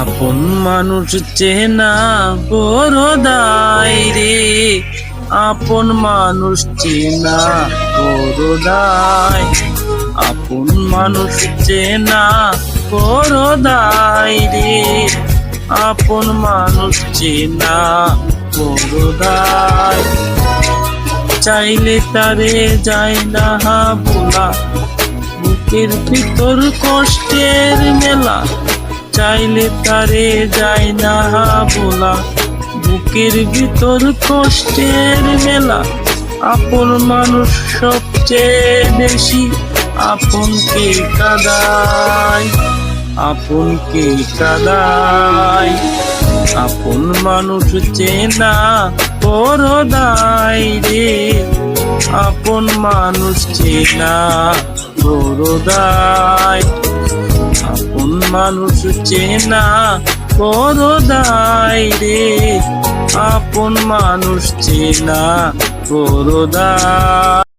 আপন মানুষ চেনা বড় রে। আপন মানুষ চেনা বড় দায় আপন মানুষ চেনা বড় দায় রে। আপন মানুষ চেনা বড় দায় চাইলে তারে যায় না বলা বুকের ভিতর কষ্টের মেলা। চাইলে তারে যায় না বলা। বুকের ভিতর কষ্টের মেলা। আপন মানুষ সবচেয়ে বেশি আপন আপনকে কাদায়। আপনকে কাদায়। আপন মানুষ চেনা বড়দাই রে। আপন মানুষ চেনা বড়দাই মানুষ চেনা করো দায় রে। আপন মানুষ চেনা বড়দাই